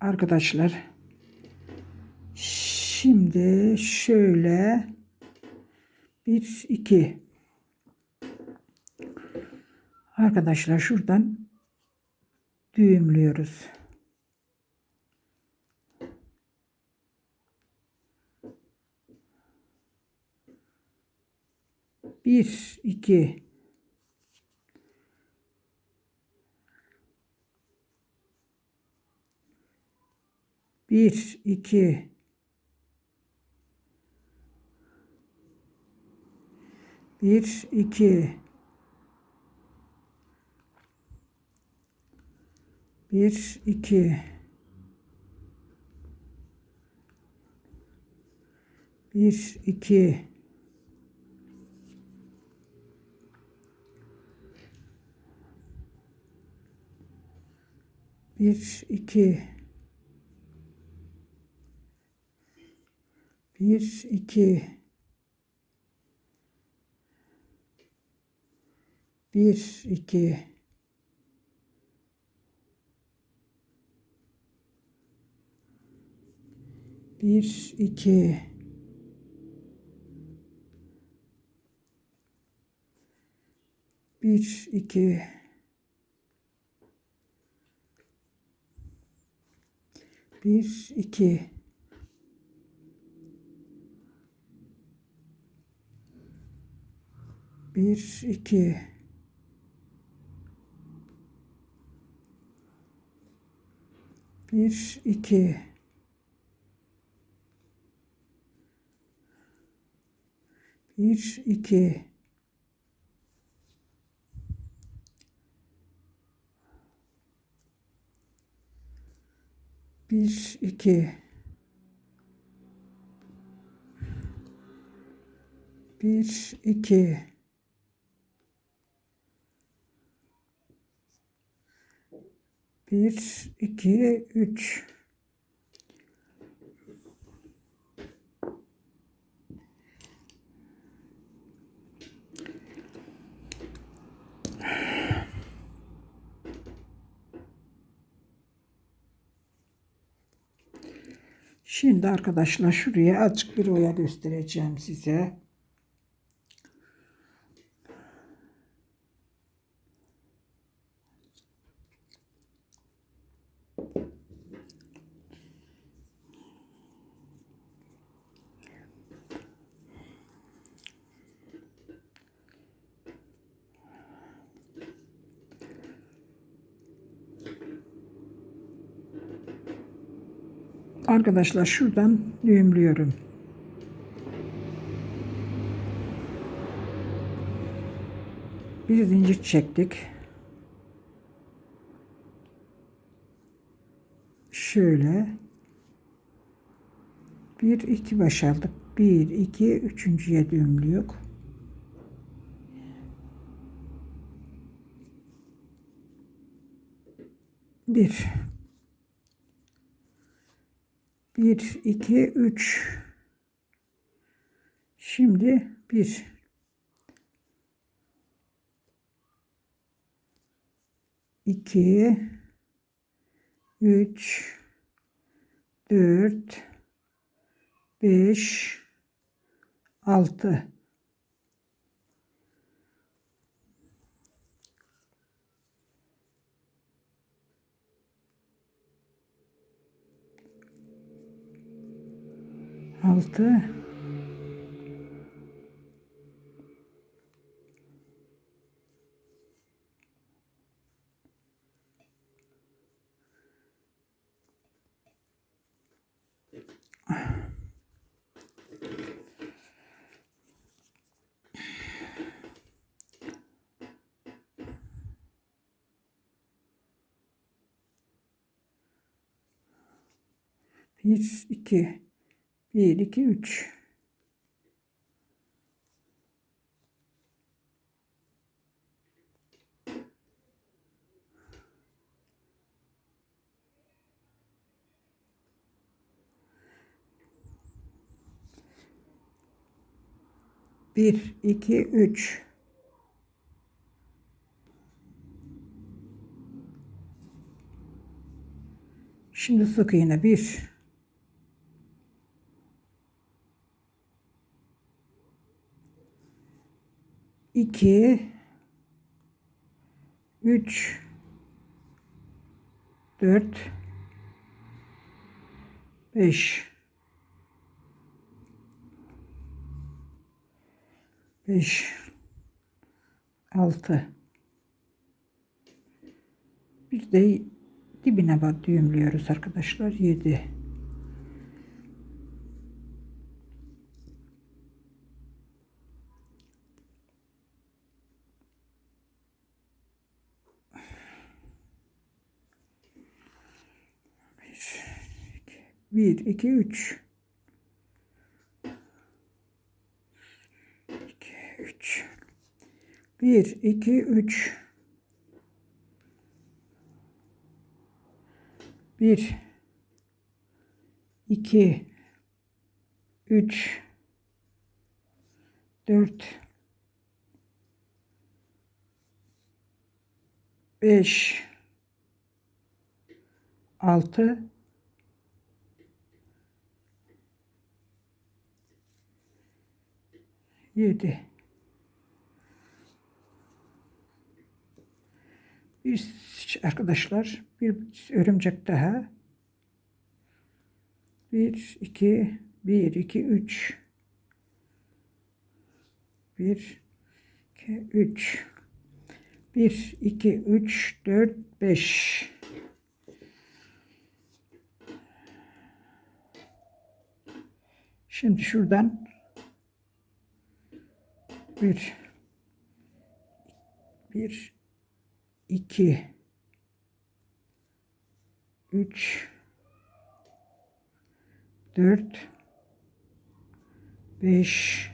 Arkadaşlar şimdi şöyle bir iki arkadaşlar şuradan düğümlüyoruz. Bir, iki, 1, 2, 1, 2, 1, 2, 1, 2, 1, 2, bir, iki, bir, iki, bir, iki, bir, iki, bir, iki, bir, iki, bir, iki, bir, iki, bir, iki, bir, iki, bir, iki, üç. Şimdi arkadaşlar şuraya azıcık bir oya göstereceğim size. Arkadaşlar şuradan düğümlüyorum. Bir zincir çektik. Şöyle. Bir iki başardık. Bir iki üçüncüye düğümlüyor. Bir. Bir, iki, üç. Şimdi bir. iki, üç, dört, beş, altı. Altı. Bir, iki. Bir, iki, üç. Bir, iki, üç. Şimdi sık iğne bir. İki, üç, dört, beş, beş, altı. Bir de dibine bak düğümlüyoruz arkadaşlar. Yedi. Bir, iki, üç. İki, üç. Bir, iki, üç. Bir, iki, üç, dört, beş, altı, yedi. Bir arkadaşlar bir örümcek daha. Bir, iki, bir, iki, üç. Bir, iki, üç. Bir, iki, üç, dört, beş. Şimdi şuradan bir, bir, iki, üç, dört, beş,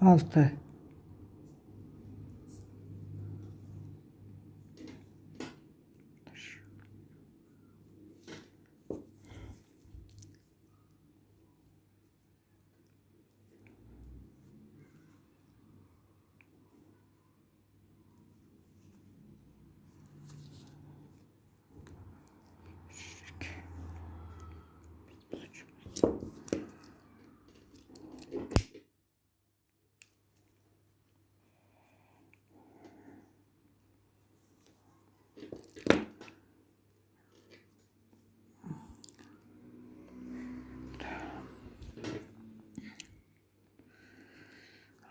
altı.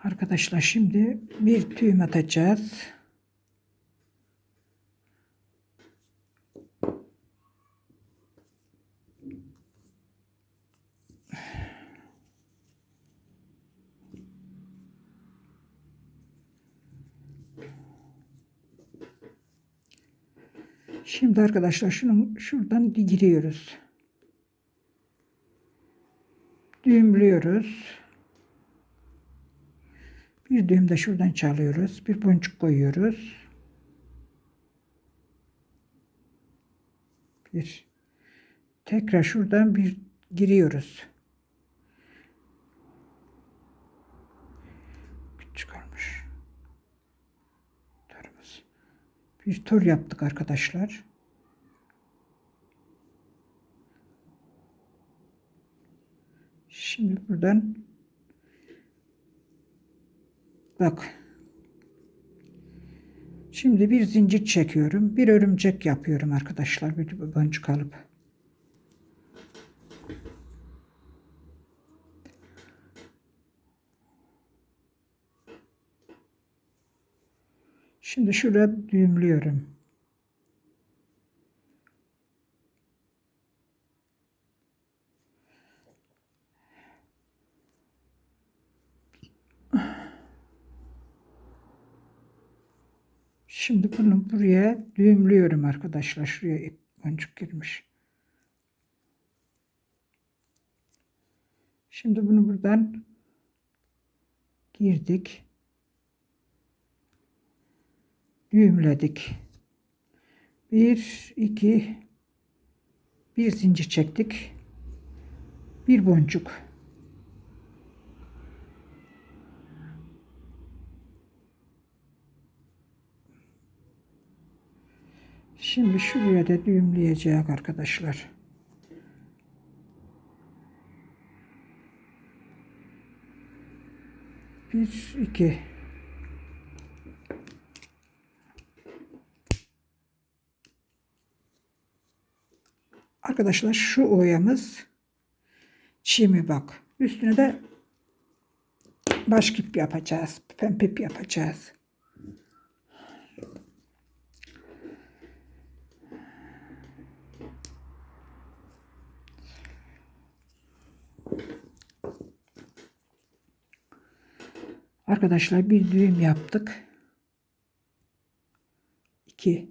Arkadaşlar şimdi bir tüyüm atacağız. Şimdi arkadaşlar şunu şuradan giriyoruz. Düğümlüyoruz. Bir düğüm de şuradan çalıyoruz. Bir boncuk koyuyoruz. Bir. Tekrar şuradan bir giriyoruz. Olmuş. Torumuz. Bir tur yaptık arkadaşlar. Şimdi buradan Bak. Şimdi bir zincir çekiyorum. Bir örümcek yapıyorum arkadaşlar. Bir boncuk alıp. Şimdi şuraya düğümlüyorum. Şimdi bunu buraya düğümlüyorum arkadaşlar. Şuraya boncuk girmiş. Şimdi bunu buradan girdik. Düğümledik. Bir, iki, bir zincir çektik. Bir boncuk. Şimdi şuraya da düğümleyecek arkadaşlar. Bir, iki. Arkadaşlar şu oyamız çimi bak. Üstüne de baş ip yapacağız. Pempip yapacağız. Arkadaşlar bir düğüm yaptık. 2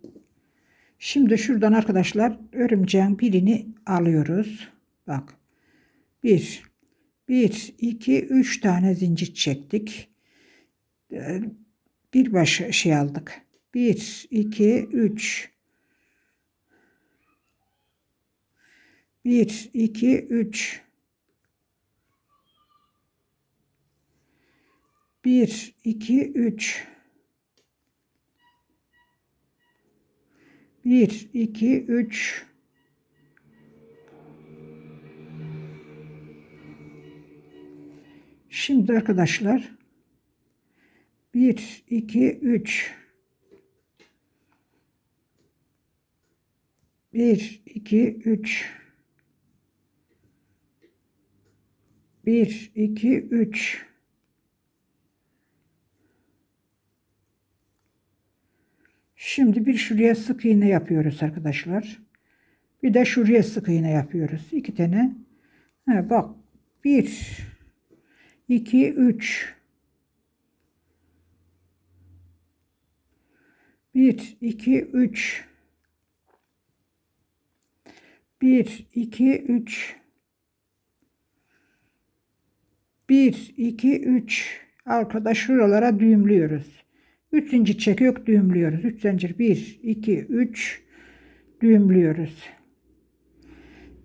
Şimdi şuradan arkadaşlar örümceğin birini alıyoruz. Bak. 1 1 2 3 tane zincir çektik. Bir baş şey aldık. 1 2 3 1 2 3 1 2 3 1 2 3 Şimdi arkadaşlar 1 2 3 1 2 3 1 2 3 Şimdi bir şuraya sık iğne yapıyoruz arkadaşlar. Bir de şuraya sık iğne yapıyoruz. İki tane. Ha, bak. Bir, iki, üç. Bir, iki, üç. Bir, iki, üç. Bir, iki, üç. Arkadaş şuralara düğümlüyoruz. 3 zincir çekiyor düğümlüyoruz. 3 zincir 1 2 3 düğümlüyoruz.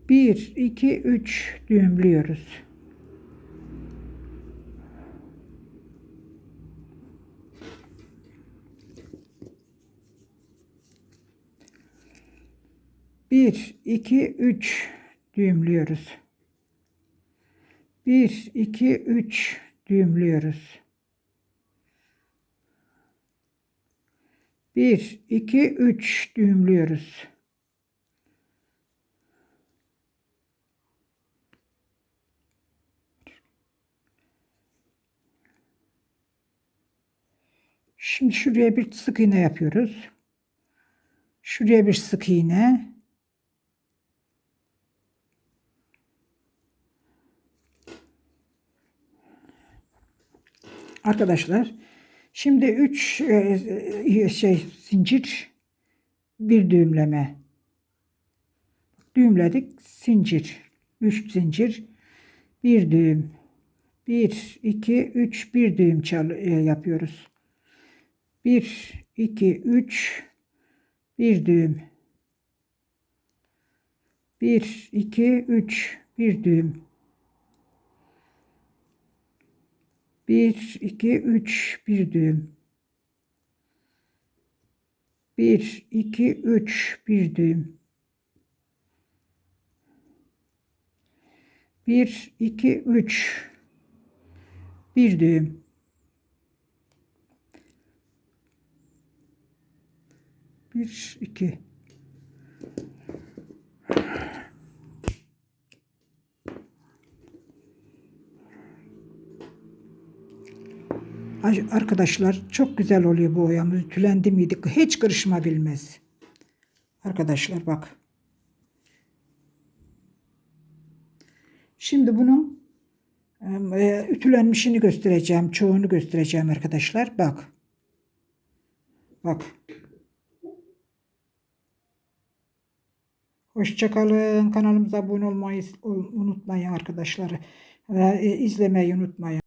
1 2 3 düğümlüyoruz. Bir, iki, üç düğümlüyoruz. Bir, iki, üç düğümlüyoruz. 1 2 3 düğümlüyoruz. Şimdi şuraya bir sık iğne yapıyoruz. Şuraya bir sık iğne. Arkadaşlar Şimdi 3 şey zincir bir düğümleme. Düğümledik zincir. 3 zincir bir düğüm. 1 2 3 bir düğüm e, yapıyoruz. 1 2 3 bir düğüm. 1 2 3 bir düğüm. 1, 2, 3, bir düğüm. 1, 2, 3, bir düğüm. 1, 2, 3, bir düğüm. Bir, iki. Arkadaşlar çok güzel oluyor bu oyamız. Tülendi miydi? Hiç kırışma bilmez. Arkadaşlar bak. Şimdi bunun e, ütülenmişini göstereceğim. Çoğunu göstereceğim arkadaşlar. Bak. Bak. Hoşçakalın. Kanalımıza abone olmayı unutmayın arkadaşlar. Ve izlemeyi unutmayın.